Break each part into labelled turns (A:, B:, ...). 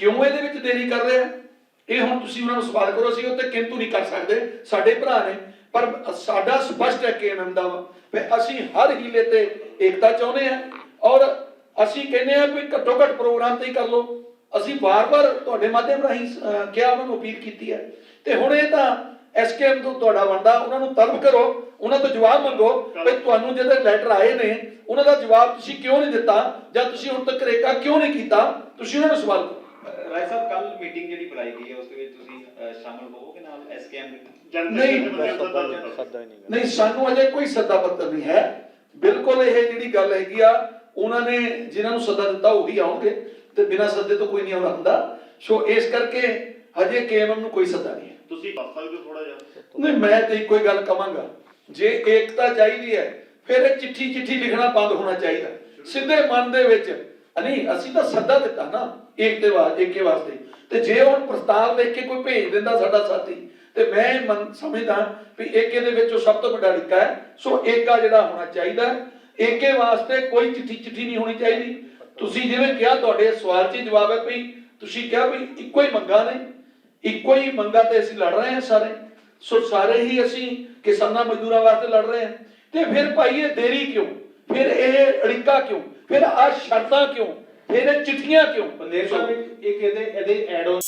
A: ਕਿਉਂ ਇਹਦੇ ਵਿੱਚ ਦੇਰੀ ਕਰ ਰਿਹਾ ਇਹ ਹੁਣ ਤੁਸੀਂ ਉਹਨਾਂ ਨੂੰ ਸਵਾਲ ਕਰੋ, ਅਸੀਂ ਉੱਤੇ ਕਿੰਤੂ ਨਹੀਂ ਕਰ ਸਕਦੇ। ਸਾਡੇ ਭਰਾ ਨੇ, ਪਰ ਸਾਡਾ ਸਪਸ਼ਟ ਹੈ ਕੇਐਮਐਮ ਦਾ ਵਾ ਵੀ ਅਸੀਂ ਹਰ ਹੀਲੇ ਤੇ ਏਕਤਾ ਚਾਹੁੰਦੇ ਆ ਔਰ ਅਸੀਂ ਕਹਿੰਦੇ ਆ ਵੀ ਘੱਟੋ ਘੱਟ ਪ੍ਰੋਗਰਾਮ ਤੇ ਹੀ ਕਰ ਲਓ। ਅਸੀਂ ਵਾਰ-ਵਾਰ ਤੁਹਾਡੇ ਮਾਧਿਅਮ ਰਾਹੀਂ ਕਿਹਾ, ਉਹਨਾਂ ਨੂੰ ਅਪੀਲ ਕੀਤੀ ਹੈ। ਤੇ ਹੁਣ ਇਹ ਤਾਂ ਐਸਕੇਐਮ ਤੋਂ ਤੁਹਾਡਾ ਬਣਦਾ ਉਹਨਾਂ ਨੂੰ ਤਲਬ ਕਰੋ, ਉਹਨਾਂ ਤੋਂ ਜਵਾਬ ਮੰਗੋ ਵੀ ਤੁਹਾਨੂੰ ਜਿਹੜੇ ਲੈਟਰ ਆਏ ਨੇ, ਉਹਨਾਂ ਦਾ ਜਵਾਬ ਤੁਸੀਂ ਕਿਉਂ ਨਹੀਂ ਦਿੱਤਾ ਜਾਂ ਤੁਸੀਂ ਹੁਣ ਤੱਕ ਰੇਕਾ ਕਿਉਂ ਨਹੀਂ ਕੀਤਾ? ਤੁਸੀਂ ਉਹਨਾਂ ਨੂੰ ਸਵਾਲ ਕਰੋ।
B: ਰਾਏ ਸਾਹਿਬ ਕੱਲ ਮੀਟਿੰਗ ਜਿਹੜੀ ਬੁਲਾਈ ਗਈ ਹੈ ਉਸ ਦੇ ਵਿੱਚ ਤੁਸੀਂ ਅਹ, ਸ਼ਾਮਲ ਹੋਵੋਗੇ ਨਾਲ ਐਸਕੇਐਮ
A: ਨਹੀਂ,
C: ਸੱਦਾ ਹੀ ਨਹੀਂ
A: ਨਹੀਂ ਸਾਨੂੰ ਅਜੇ ਕੋਈ ਸੱਦਾ ਪੱਤਰ ਨਹੀਂ ਹੈ। ਬਿਲਕੁਲ ਇਹ ਜਿਹੜੀ ਗੱਲ ਹੈਗੀ ਆ ਉਹਨਾਂ ਨੇ ਜਿਨ੍ਹਾਂ ਨੂੰ ਸੱਦਾ ਦਿੱਤਾ ਉਹੀ ਆਉਣਗੇ ਤੇ ਬਿਨਾਂ ਸੱਦੇ ਤੋਂ ਕੋਈ ਨਹੀਂ ਆਉਂਦਾ ਹੁੰਦਾ। ਸੋ ਇਸ ਕਰਕੇ ਹਜੇ ਕੇਐਮਐਮ ਨੂੰ ਕੋਈ ਸੱਦਾ ਨਹੀਂ ਹੈ।
D: ਤੁਸੀਂ ਦੱਸ ਸਕਦੇ ਹੋ ਥੋੜਾ ਜਿਹਾ।
A: ਨਹੀਂ ਮੈਂ ਤੇ ਇੱਕੋ ਹੀ ਗੱਲ ਕਵਾਂਗਾ। ਜੇ ਏਕਤਾ ਚਾਹੀਦੀ ਹੈ ਫਿਰ ਇਹ ਚਿੱਠੀ ਚਿੱਠੀ ਲਿਖਣਾ ਬੰਦ ਹੋਣਾ ਚਾਹੀਦਾ। ਸਿੱਧੇ ਮਨ ਦੇ ਵਿੱਚ ਨਹੀਂ, ਅਸੀਂ ਤਾਂ ਸੱਦਾ ਦਿੱਤਾ ਨਾ ਏਕਤੇ ਵਾਸਤੇ ਏਕੇ ਵਾਸਤੇ। ਤੇ ਜੇ ਹੁਣ ਪ੍ਰਸਤਾਵ ਲਿਖ ਕੇ ਕੋਈ ਭੇਜ ਦਿੰਦਾ ਸਾਡਾ ਸਾਥੀ, ਤੇ ਮੈਂ ਸਮਝਦਾ ਵੀ ਏਕੇ ਦੇ ਵਿੱਚ ਸਭ ਤੋਂ ਵੱਡਾ ਰਿਕਾ ਹੈ, ਸੋ ਏਕਾ ਜਿਹੜਾ ਹੋਣਾ ਚਾਹੀਦਾ ਏਕੇ ਵਾਸਤੇ ਕੋਈ ਚਿੱਠੀ ਚਿੱਠੀ ਨਹੀਂ ਹੋਣੀ ਚਾਹੀਦੀ। ਤੁਸੀਂ ਜਿਵੇਂ ਕਿਹਾ, ਤੁਹਾਡੇ ਸਵਾਲ 'ਚ ਜਵਾਬ ਹੈ ਵੀ ਤੁਸੀਂ ਕਿਹਾ ਵੀ ਇੱਕੋ ਹੀ ਮੰਗਾਂ ਨੇ। ਇੱਕੋ ਹੀ ਮੰਗਾਂ ਤੇ ਅਸੀਂ ਲੜ ਰਹੇ ਹਾਂ ਸਾਰੇ। ਸੋ ਸਾਰੇ ਹੀ ਅਸੀਂ ਕਿਸਾਨਾਂ ਮਜ਼ਦੂਰਾਂ ਵਾਸਤੇ ਲੜ ਰਹੇ ਹਾਂ। ਤੇ ਫਿਰ ਭਾਈ ਇਹ ਦੇਰੀ ਕਿਉਂ? ਫਿਰ ਇਹ ਅੜਿੱਕਾ ਕਿਉਂ? ਫਿਰ ਆ ਸ਼ਰਤਾਂ ਕਿਉਂ? ਫਿਰ ਇਹ ਚਿੱਠੀਆਂ ਕਿਉਂ?
B: ਪੰਦੇਰ ਸਾਹਿਬ ਇੱਕ ਇੱਕ ਇਹਦੇ ਇਹਦੇ ਐਡ ਆਨ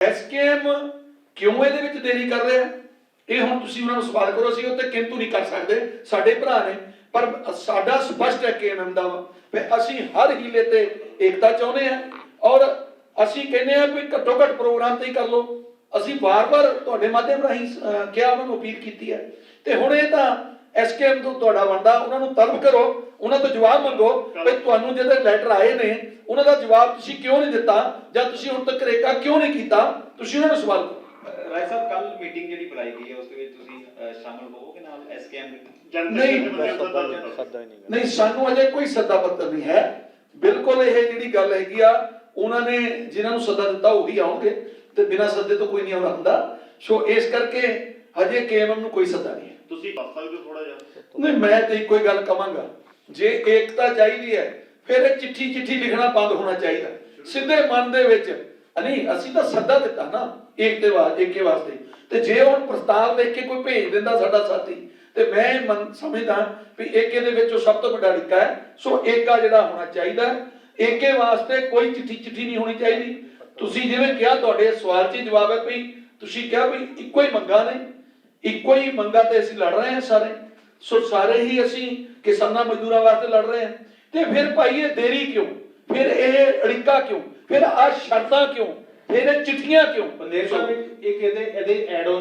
A: ਐਸਕੇਐਮ ਕਿਉਂ ਇਹਦੇ ਵਿੱਚ ਦੇਰੀ ਕਰ ਰਿਹਾ? ਇਹ ਹੁਣ ਤੁਸੀਂ ਉਹਨਾਂ ਨੂੰ ਸਵਾਲ ਕਰੋ ਅਸੀਂ ਉੱਤੇ ਕਿੰਤੂ ਨਹੀਂ ਕਰ ਸਕਦੇ। ਸਾਡੇ ਭਰਾ ਨੇ ਪਰ ਸਾਡਾ ਸਪਸ਼ਟ ਹੈ ਕੇਐਮਐਮ ਦਾ ਵਾ ਵੀ ਅਸੀਂ ਹਰ ਹੀਲੇ ਤੇ ਏਕਤਾ ਚਾਹੁੰਦੇ ਆ ਔਰ ਅਸੀਂ ਕਹਿੰਦੇ ਆ ਵੀ ਘੱਟੋ ਘੱਟ ਪ੍ਰੋਗਰਾਮ ਤੇ ਹੀ ਕਰ ਲਓ। ਅਸੀਂ ਵਾਰ-ਵਾਰ ਤੁਹਾਡੇ ਮਾਧਿਅਮ ਰਾਹੀਂ ਕਿਹਾ ਉਹਨਾਂ ਨੂੰ ਅਪੀਲ ਕੀਤੀ ਹੈ। ਤੇ ਹੁਣ ਇਹ ਤਾਂ ਐਸਕੇਐਮ ਤੋਂ ਤੁਹਾਡਾ ਬਣਦਾ ਉਹਨਾਂ ਨੂੰ ਤਲਬ ਕਰੋ ਉਹਨਾਂ ਤੋਂ ਜਵਾਬ ਮੰਗੋ ਵੀ ਤੁਹਾਨੂੰ ਜਿਹੜੇ ਲੈਟਰ ਆਏ ਨੇ ਉਹਨਾਂ ਦਾ ਜਵਾਬ ਤੁਸੀਂ ਕਿਉਂ ਨਹੀਂ ਦਿੱਤਾ ਜਾਂ ਤੁਸੀਂ ਹੁਣ ਤੱਕ ਰੇਕਾ ਕਿਉਂ ਨਹੀਂ ਕੀਤਾ ਤੁਸੀਂ ਉਹਨਾਂ ਨੂੰ ਸਵਾਲ ਕਰੋ।
B: ਰਾਏ ਸਾਹਿਬ ਕੱਲ ਮੀਟਿੰਗ ਜਿਹੜੀ ਬੁਲਾਈ ਗਈ ਹੈ ਉਸ ਦੇ ਵਿੱਚ ਤੁਸੀਂ ਸ਼ਾਮਲ ਹੋਵੋਗੇ ਨਾਲ ਐਸਕੇਐਮ
A: ਨਹੀਂ
C: ਨਹੀਂ
A: ਸਾਨੂੰ ਅਜੇ ਕੋਈ ਸੱਦਾ ਪੱਤਰ ਨਹੀਂ ਹੈ। ਬਿਲਕੁਲ ਇਹ ਜਿਹੜੀ ਗੱਲ ਹੈਗੀ ਆ ਉਹਨਾਂ ਨੇ ਜਿਨ੍ਹਾਂ ਨੂੰ ਸੱਦਾ ਦਿੱਤਾ ਉਹੀ ਆਉਣਗੇ। ਤੇ ਬਿਨਾਂ ਸੱਦੇ ਤੋਂ ਕੋਈ ਨਹੀਂ ਆਉਂਦਾ ਹੁੰਦਾ। ਸੋ ਇਸ ਕਰਕੇ ਹਜੇ ਕੇਐਮਐਮ ਨੂੰ ਕੋਈ ਸੱਦਾ ਨਹੀਂ ਹੈ।
D: ਤੁਸੀਂ ਦੱਸ ਸਕਦੇ ਹੋ ਥੋੜਾ ਜਿਹਾ?
A: ਨਹੀਂ ਮੈਂ ਤੇ ਇੱਕੋ ਹੀ ਗੱਲ ਕਵਾਂਗਾ। ਜੇ ਏਕਤਾ ਚਾਹੀਦੀ ਹੈ ਫਿਰ ਇਹ ਚਿੱਠੀ ਚਿੱਠੀ ਲਿਖਣਾ ਬੰਦ ਹੋਣਾ ਚਾਹੀਦਾ। ਸਿੱਧੇ ਮਨ ਦੇ ਵਿੱਚ ਨਹੀਂ ਅਸੀਂ ਤਾਂ ਸੱਦਾ ਦਿੱਤਾ ਨਾ ਏਕਤੇ ਵਾਸਤੇ ਏਕੇ ਵਾਸਤੇ। ਤੇ ਜੇ ਹੁਣ ਪ੍ਰਸਤਾਵ ਲਿਖ ਕੇ ਕੋਈ ਭੇਜ ਦਿੰਦਾ ਸਾਡਾ ਸਾਥੀ ਤੇ ਮੈਂ ਸਮਝਦਾ ਵੀ ਏਕੇ ਦੇ ਵਿੱਚ ਸਭ ਤੋਂ ਵੱਡਾ ਰਿਕਾ ਹੈ। ਸੋ ਏਕਾ ਜਿਹੜਾ ਹੋਣਾ ਚਾਹੀਦਾ। ਏਕੇ ਵਾਸਤੇ ਕੋਈ ਚਿੱਠੀ ਚਿੱਠੀ ਨਹੀਂ ਹੋਣੀ ਚਾਹੀਦੀ। ਤੁਸੀਂ ਜਿਵੇਂ ਕਿਹਾ ਤੁਹਾਡੇ ਸਵਾਲ 'ਚ ਜਵਾਬ ਹੈ ਵੀ ਤੁਸੀਂ ਕਿਹਾ ਵੀ ਇੱਕੋ ਹੀ ਮੰਗਾਂ ਨੇ। ਇੱਕੋ ਹੀ ਮੰਗਾਂ ਤੇ ਅਸੀਂ ਲੜ ਰਹੇ ਹਾਂ ਸਾਰੇ। ਸੋ ਸਾਰੇ ਹੀ ਅਸੀਂ ਕਿਸਾਨਾਂ ਮਜ਼ਦੂਰਾਂ ਵਾਸਤੇ ਲੜ ਰਹੇ ਹਾਂ। ਤੇ ਫਿਰ ਭਾਈ ਇਹ ਦੇਰੀ ਕਿਉਂ? ਫਿਰ ਇਹ ਅੜਿੱਕਾ ਕਿਉਂ? ਫਿਰ ਆ ਸ਼ਰਤਾਂ ਕਿਉਂ? ਫਿਰ ਇਹ ਚਿੱਠੀਆਂ ਕਿਉਂ?
B: ਪੰਦੇਰ ਸਾਹਿਬ ਇੱਕ ਇਹਦੇ ਇਹਦੇ ਐਡ ਆਨ